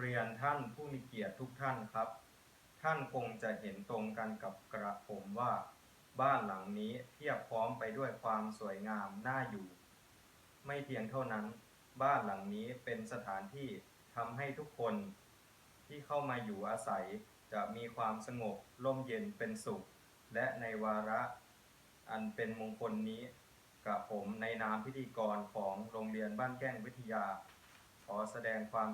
เรียนท่านผู้มีเกียรติทุกท่านครับ ท่านคงจะเห็นตรงกันกับกระผมว่า บ้านหลังนี้เพียบพร้อมไปด้วยความสวยงามน่าอยู่ ไม่เพียงเท่านั้น บ้านหลังนี้เป็นสถานที่ทำให้ทุกคนที่เข้ามาอยู่อาศัยจะมีความสงบร่มเย็นเป็นสุข และในวาระ อันเป็นมงคลนี้กับผมในนามพิธีกรของโรงเรียนบ้านแก้งวิทยา ขอแสดงความ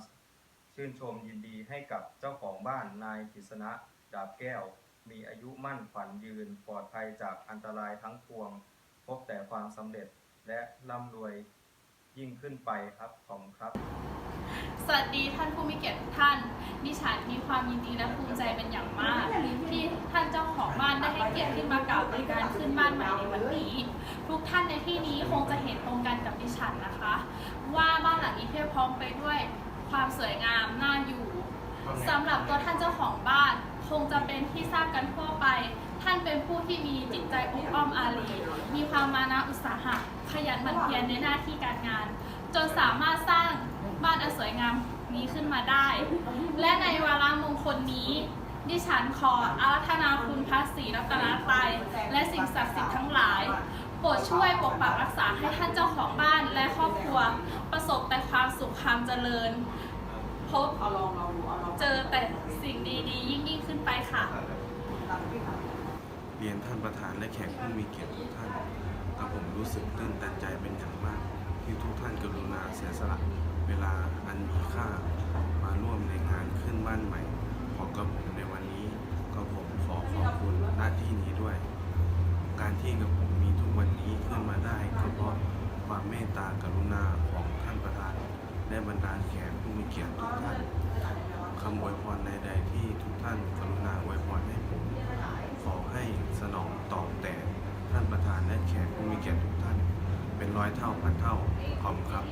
ชื่นชมยินดีให้กับเจ้าของบ้านนายกฤษณะดาบแก้ว มีอายุมั่นขวัญยืน ปลอดภัยจากอันตรายทั้งปวง พบแต่ความสำเร็จและร่ำรวยยิ่งขึ้นไปครับ ขอบคุณครับ สวัสดีท่านผู้มีเกียรติทุกท่าน ดิฉันมีความยินดีและภูมิใจเป็นอย่างมาก ที่ท่านเจ้าของบ้านได้ให้เกียรติที่มากล่าวในการขึ้นบ้านใหม่ในวันนี้ ทุกท่านในที่นี้คงจะเห็นตรงกันกับดิฉันนะคะ ว่าบ้านหลังนี้เพียบพร้อมไปด้วย ความสวยงามน่าอยู่สำหรับตัวท่านเจ้าของบ้าน คงจะเป็นที่ทราบกันทั่วไป ท่านเป็นผู้ที่มีจิตใจอบอ้อมอารีมีความมานะอุตสาหะขยันหมั่นเพียรในหน้าที่การงาน จนสามารถสร้างบ้านอันสวยงามนี้ขึ้นมาได้ และในวาระมงคลนี้ดิฉันขออารัธนาคุณพระศรีรัตนตรัยและสิ่งศักดิ์สิทธิ์ทั้งหลาย โปรดช่วยปกปักรักษาให้ท่านเจ้าของบ้านและครอบครัว ประสบแต่ ความเจริญ พบเอาลองเราดูเอาลองเจอแต่สิ่งดีๆ ยิ่งยิ่งขึ้นไปค่ะ เรียนท่านประธานและแขกผู้มีเกียรติทุกท่านกับผมรู้สึกตื้นตันใจเป็นอย่างมาก ที่ทุกท่านกรุณาเสียสละ เวลาอันมีค่ามาร่วมในงานขึ้นบ้านใหม่ของกระผมในวันนี้ก็ผมขอขอบคุณหน้าที่นี้ด้วย การที่กับผมมีทุกวันนี้ขึ้นมาได้ก็เพราะความเมตตากรุณาของท่านประธาน และบรรดาแขกผู้มีเกียรติทุกท่านคำอวยพรใดๆที่ทุกท่านกรุณาอวยพรให้ผม ขอให้สนองตอบแต่ท่านประธานและแขกผู้มีเกียรติทุกท่าน เป็นร้อยเท่าพันเท่าขอบคุณครับ